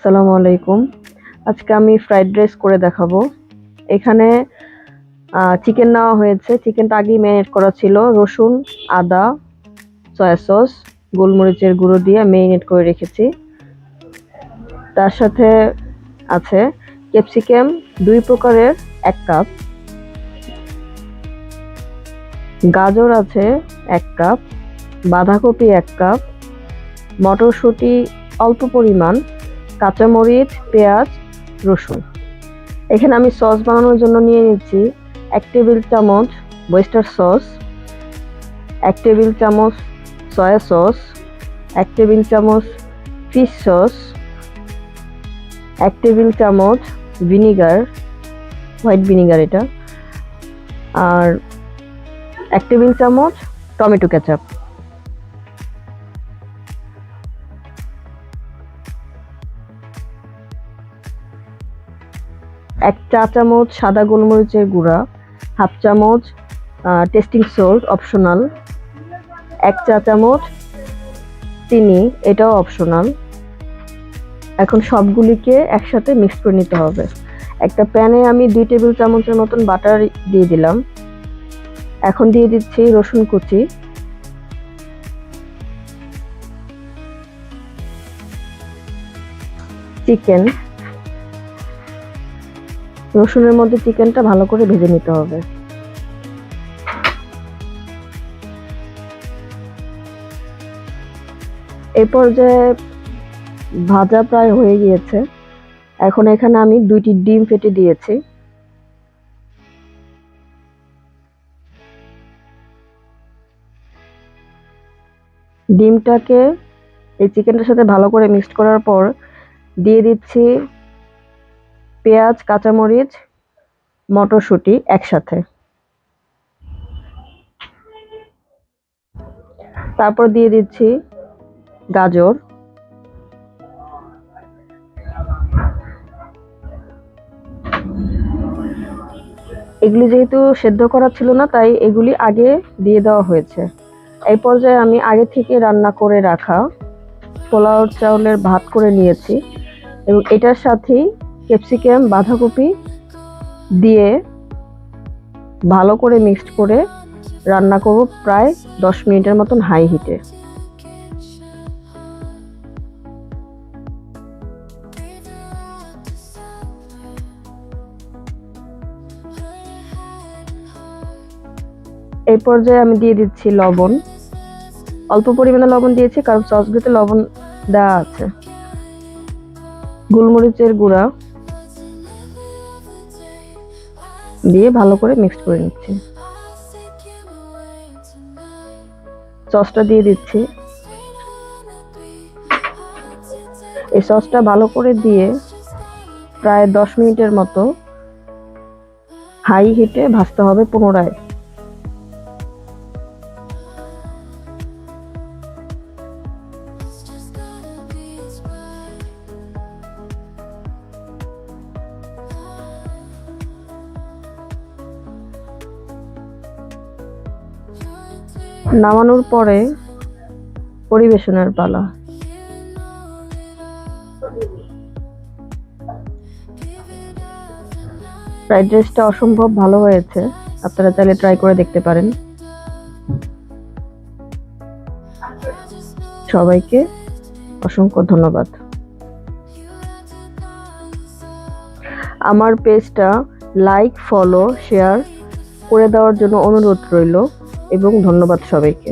আসসালামু আলাইকুম। আজকে আমি ফ্রাইড রাইস করে দেখাবো। এখানে চিকেন নেওয়া হয়েছে। চিকেনটা আগেই ম্যারিনেট করা ছিল। রসুন, আদা, সয়া সস, গোলমরিচের গুঁড়ো দিয়ে ম্যারিনেট করে রেখেছি। তার সাথে আছে ক্যাপসিকাম দুই প্রকারের, এক কাপ। গাজর আছে এক কাপ। বাঁধাকপি এক কাপ। মটরশুঁটি অল্প পরিমাণ। কাঁচামরিচ, পেঁয়াজ, রসুন। এখানে আমি সস বানানোর জন্য নিয়ে নিচ্ছি এক টেবিল চামচ ওয়েস্টার সস, এক টেবিল চামচ সয়া সস, এক টেবিল চামচ ফিশ সস, এক টেবিল চামচ ভিনিগার, হোয়াইট ভিনিগার এটা, আর এক টেবিল চামচ টমেটো কেচাপ। এক চা চামচ সাদা গোলমরিচের গুঁড়া, হাফ চামচ টেস্টিং সল্ট অপশনাল এক চা চামচ চিনি, এটাও অপশনাল এখন সবগুলিকে একসাথে মিক্স করে নিতে হবে। একটা প্যানে আমি দুই টেবিল চামচের মতন বাটার দিয়ে দিলাম। এখন দিয়ে দিচ্ছি রসুন কুচি। চিকেন। রসুনের মধ্যে চিকেনটা ভালো করে ভেজে নিতে হবে। এই পর্যায়ে ভাজা প্রায় হয়ে গিয়েছে। এখন এখানে আমি দুইটি ডিম ফেটে দিয়েছি। ডিমটাকে এই চিকেনটার সাথে ভালো করে মিক্সড করার পর দিয়ে দিচ্ছি পেঁয়াজ, কাঁচামরিচ, মটরশুঁটি একসাথে। তারপর দিয়ে দিচ্ছি গাজর। এগুলি যেহেতু সেদ্ধ করা ছিল না, তাই এগুলি আগে দিয়ে দেওয়া হয়েছে। এই পর্যায়ে আমি আগে থেকে রান্না করে রাখা পোলাও চাউলের ভাত করে নিয়েছি এবং এটার সাথেই ক্যাপসিকাম, বাঁধাকপি দিয়ে ভালো করে মিক্সড করে রান্না করব প্রায় দশ মিনিটের মতন হাই হিটে। এই পর্যায়ে আমি দিয়ে দিচ্ছি লবণ। অল্প পরিমাণে লবণ দিয়েছি, কারণ সসগুলোতে লবণ দেওয়া আছে। গোলমরিচের গুঁড়া। দিয়ে ভালো করে মিক্সড করে নিচ্ছি। সসটা দিয়ে দিচ্ছি। এই সসটা ভালো করে দিয়ে প্রায় দশ মিনিটের মতো হাই হিটে ভাজতে হবে পুনরায়। নামানোর পরে পরিবেশনের পালা। ফ্রাইড রাইসটা অসম্ভব ভালো হয়েছে, আপনারা চাইলে ট্রাই করে দেখতে পারেন। সবাইকে অসংখ্য ধন্যবাদ। আমার পেজটা লাইক ফলো শেয়ার করে দেওয়ার জন্য অনুরোধ রইল। এবং ধন্যবাদ সবাইকে।